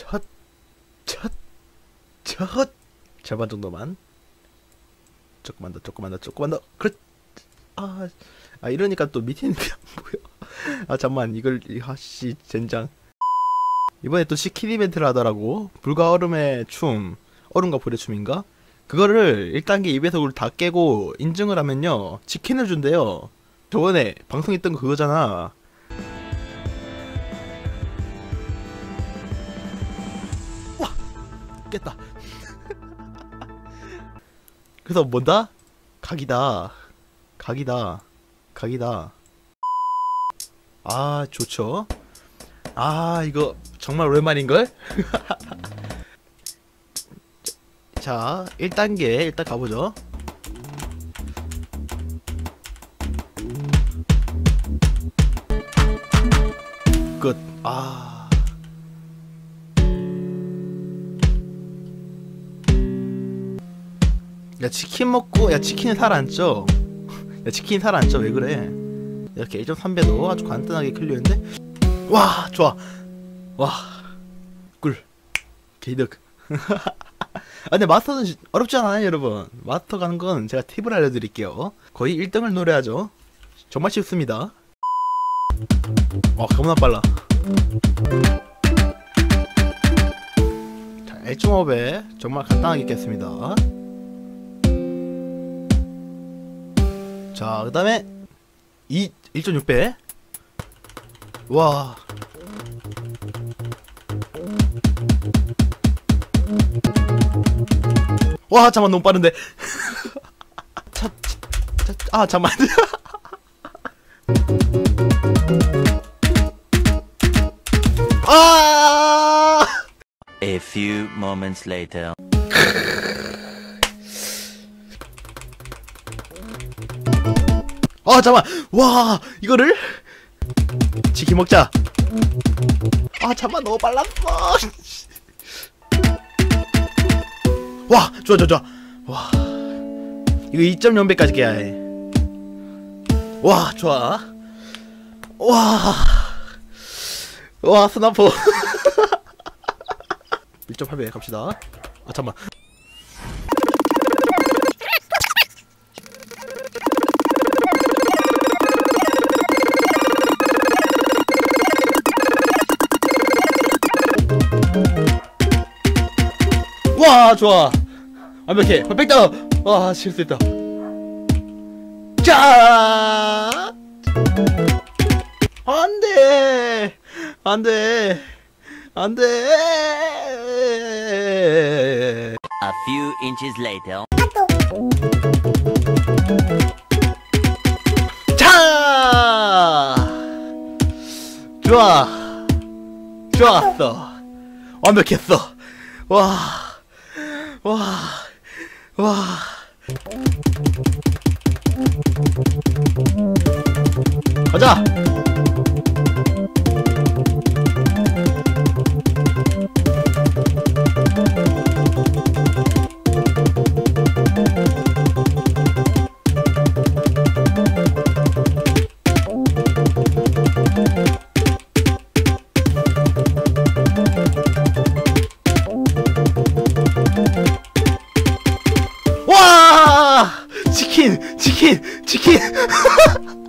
첫, 첫, 첫. 절반 정도만. 조금만 더, 조금만 더, 조금만 더. 그렇. 아, 아 이러니까 또 밑에 있는 게 안 보여. 아 잠만 이걸 아씨 젠장. 이번에 또 시킨 이벤트를 하더라고. 불과 얼음의 춤, 얼음과 불의 춤인가? 그거를 1단계 2배속을 다 깨고 인증을 하면요 치킨을 준대요. 저번에 방송했던 거 그거잖아. 깼다. 그래서 뭔다? 각이다. 각이다. 각이다. 아 좋죠. 아 이거 정말 오랜만인걸? 자 1단계 일단 가보죠 끝아 야 치킨 먹고 야 치킨 살안 쪄. 야 치킨 살안 쪄. 왜 그래? 이렇게 1.3배도 아주 간단하게 클리어인데. 와 좋아. 와꿀. 개이득. 아 근데 마스터는 지- 어렵지 않아요 여러분. 마스터 가는 건 제가 팁을 알려드릴게요. 거의 1등을 노려야죠. 정말 쉽습니다. 와 겁나 빨라. 자 1.5배 정말 간단하게 깼습니다 자 그 다음에 2 1.6배. 와. 와 잠만 너무 빠른데. 차, 차, 차, 아 잠만. 아! A few moments later. 아 잠만. 와 이거를 치킨 먹자. 아 잠만 너무 빨랐어. 와 좋아 좋아 좋아. 와 이거 2.0배까지 깨야 해와 좋아. 와와 스나퍼. 1.8배 갑시다. 아 잠만 와 좋아. 완벽해. 퍼펙트 와 실수했다. 자! 안돼. 안돼. 안돼. A few inches later. 자! 좋아. 좋았어. 완벽했어. 와 와, 와. 가자! 치킨! 치킨! 치킨!